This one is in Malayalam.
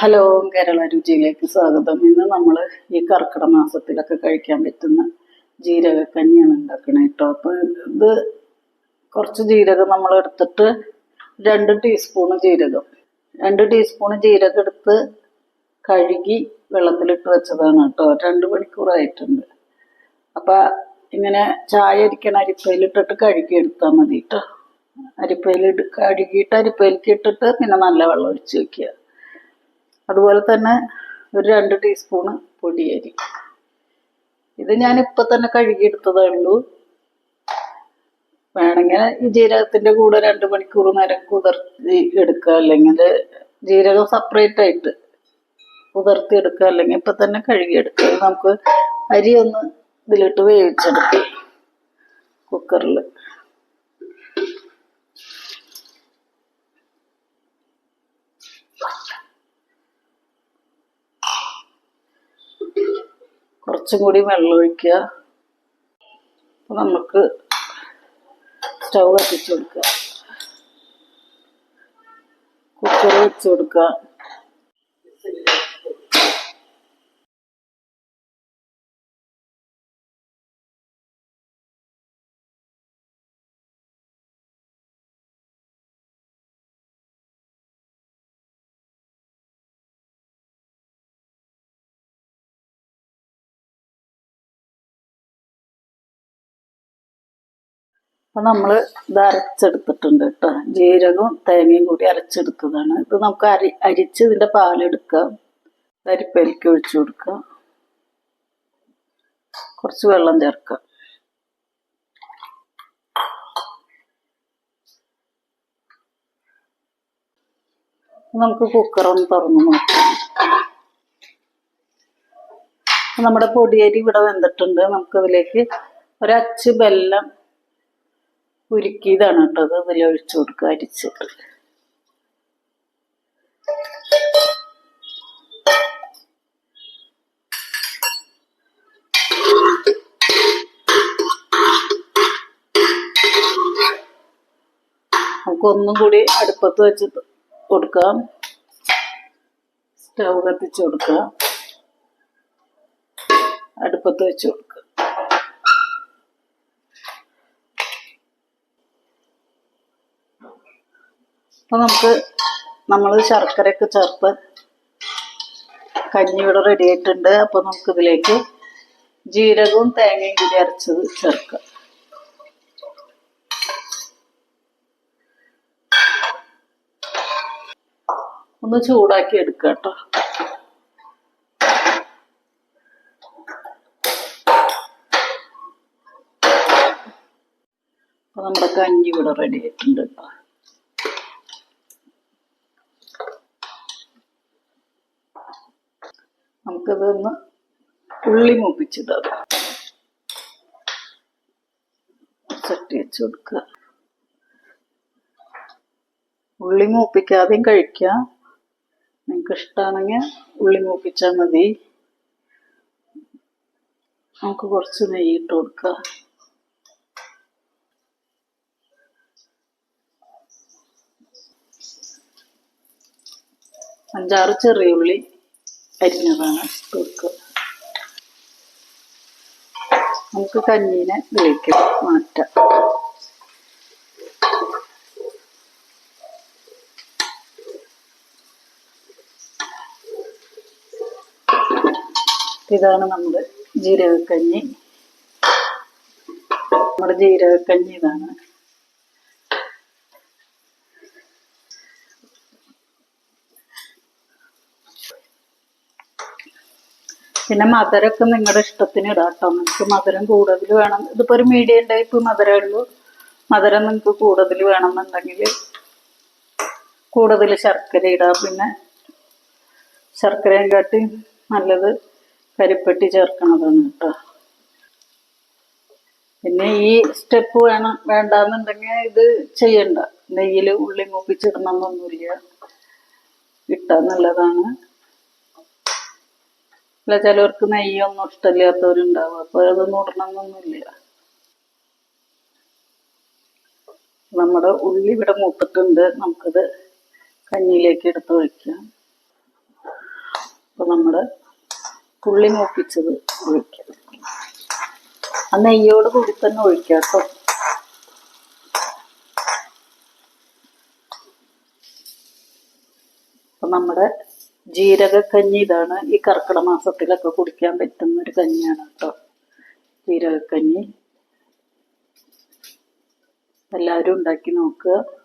ഹലോ കേരള രുചിയിലേക്ക് സ്വാഗതം. ഇന്ന് നമ്മൾ ഈ കർക്കിടക മാസത്തിലൊക്കെ കഴിക്കാൻ പറ്റുന്ന ജീരകക്കഞ്ഞിയാണ് ഉണ്ടാക്കണേ കേട്ടോ അപ്പോൾ ഇത് കുറച്ച് ജീരകം നമ്മൾ എടുത്തിട്ട് രണ്ട് ടീസ്പൂണ് ജീരകം. രണ്ട് ടീസ്പൂണ് ജീരകം എടുത്ത് കഴുകി വെള്ളത്തിലിട്ട് വെച്ചതാണ് കേട്ടോ രണ്ട് മണിക്കൂറായിട്ടുണ്ട്. അപ്പം ഇങ്ങനെ ചായ അരിക്കണ അരിപ്പയിലിട്ടിട്ട് കഴുകി എടുത്താൽ മതി കേട്ടോ അരിപ്പയിൽ കഴുകിയിട്ട് അരിപ്പയിലേക്ക് ഇട്ടിട്ട് പിന്നെ നല്ല വെള്ളം ഒഴിച്ച് വെക്കുക. അതുപോലെ തന്നെ ഒരു രണ്ട് ടീസ്പൂണ് പൊടിയരി. ഇത് ഞാൻ ഇപ്പൊ തന്നെ കഴുകിയെടുത്തതേ ഉള്ളൂ വേണമെങ്കിൽ ഈ ജീരകത്തിന്റെ കൂടെ രണ്ട് മണിക്കൂർ നേരം കുതിർത്തി എടുക്കുക. അല്ലെങ്കിൽ ജീരകം സെപ്പറേറ്റ് ആയിട്ട് കുതിർത്തി എടുക്കുക. അല്ലെങ്കിൽ ഇപ്പൊ തന്നെ കഴുകിയെടുക്കുക. നമുക്ക് അരി ഒന്ന് ഇതിലിട്ട് വേവിച്ചെടുക്കാം. കുക്കറിൽ കുറച്ചും കൂടി വെള്ളം ഒഴിക്കുക. അപ്പോൾ നമുക്ക് സ്റ്റൗ കത്തിച്ച് കൊടുക്കുക. കുക്കർ വെച്ച് കൊടുക്കുക. അപ്പൊ നമ്മൾ ഇത് അരച്ചെടുത്തിട്ടുണ്ട് കേട്ടോ ജീരകവും തേങ്ങയും കൂടി അരച്ചെടുത്തതാണ്. ഇത് നമുക്ക് അരി അരിച്ച് ഇതിന്റെ പാലെടുക്കാം. അരിപ്പയിലേക്ക് ഒഴിച്ചു കൊടുക്കുക കുറച്ച് വെള്ളം ചേർക്കുക നമുക്ക് കുക്കർ ഒന്ന് തുറന്ന് നോക്കാം. നമ്മുടെ പൊടിയരി ഇവിടെ വെന്തിട്ടുണ്ട്. നമുക്കതിലേക്ക് ഒരച്ച് ബെല്ലം ഉരുക്കിയതാണ് കേട്ടത് ഒഴിച്ചു കൊടുക്കുക അരിച്ചിട്ട് നമുക്ക് ഒന്നും കൂടി അടുപ്പത്ത് വെച്ച് കൊടുക്കാം. സ്റ്റൗ കത്തിച്ച് കൊടുക്കാം. അടുപ്പത്ത് വെച്ച് കൊടുക്കുക അപ്പൊ നമുക്ക് നമ്മൾ ശർക്കരയൊക്കെ ചേർത്ത് കഞ്ഞി ഇവിടെ റെഡി ആയിട്ടുണ്ട്. നമുക്ക് ഇതിലേക്ക് ജീരകവും തേങ്ങയും കൂടി അരച്ചത് ചേർക്കാം. ഒന്ന് ചൂടാക്കി എടുക്കുക കേട്ടോ. അപ്പൊ നമ്മുടെ കഞ്ഞി ഇവിടെ റെഡി ആയിട്ടുണ്ട് കേട്ടോ. നമുക്കത് ഒന്ന് ഉള്ളി മൂപ്പിച്ചിടാം ചട്ടി വെച്ച് കൊടുക്കുക. ഉള്ളി മൂപ്പിക്കാതെയും കഴിക്കാം. നിങ്ങൾക്ക് ഇഷ്ടമാണെങ്കിൽ ഉള്ളി മൂപ്പിച്ചാൽ മതി. നമുക്ക് കുറച്ച് നെയ്യ് ഇട്ട് അഞ്ചാറ് ചെറിയ ഉള്ളി. അരിഞ്ഞതാണ് കൊടുക്കുക നമുക്ക് കഞ്ഞീനെ ഇതിലേക്ക് മാറ്റാം. ഇതാണ് നമ്മുടെ ജീരകക്കഞ്ഞി. നമ്മുടെ ജീരകക്കഞ്ഞി ഇതാണ്. പിന്നെ മധുരമൊക്കെ നിങ്ങളുടെ ഇഷ്ടത്തിന് ഇടാം കേട്ടോ. നിങ്ങൾക്ക് മധുരം കൂടുതൽ വേണം. ഇതിപ്പോൾ ഒരു മീഡിയം ടൈപ്പ് മധുരമേ ഉള്ളൂ. മധുരം നിങ്ങൾക്ക് കൂടുതൽ വേണമെന്നുണ്ടെങ്കിൽ കൂടുതൽ ശർക്കര ഇടാം. പിന്നെ ശർക്കരയും കാട്ടി നല്ലത് കരിപ്പെട്ടി ചേർക്കണതാണ് കേട്ടോ. പിന്നെ ഈ സ്റ്റെപ്പ് വേണം വേണ്ടാന്നുണ്ടെങ്കിൽ ഇത് ചെയ്യണ്ട. നെയ്യിൽ ഉള്ളി മൂപ്പിച്ചിടണമെന്നൊന്നുമില്ല ഇട്ടാൽ നല്ലതാണ്. അല്ല ചിലവർക്ക് നെയ്യൊന്നും ഇഷ്ടമില്ലാത്തവരുണ്ടാവും. അപ്പോൾ അതൊന്നും ഇടണമെന്നൊന്നുമില്ല നമ്മുടെ ഉള്ളി ഇവിടെ മൂത്തിട്ടുണ്ട്. നമുക്കത് കഞ്ഞിയിലേക്ക് എടുത്ത് ഒഴിക്കാം. നമ്മുടെ പുള്ളി മൂപ്പിച്ചത് ഒഴിക്കാം. ആ നെയ്യോട് കൂടി തന്നെ ഒഴിക്കാം കേട്ടോ. നമ്മുടെ ജീരകക്കഞ്ഞി ഇതാണ്. ഈ കർക്കിടക മാസത്തിലൊക്കെ കുടിക്കാൻ പറ്റുന്ന ഒരു കഞ്ഞിയാണ് കേട്ടോ. ജീരകക്കഞ്ഞി. എല്ലാവരും ഉണ്ടാക്കി നോക്കുക.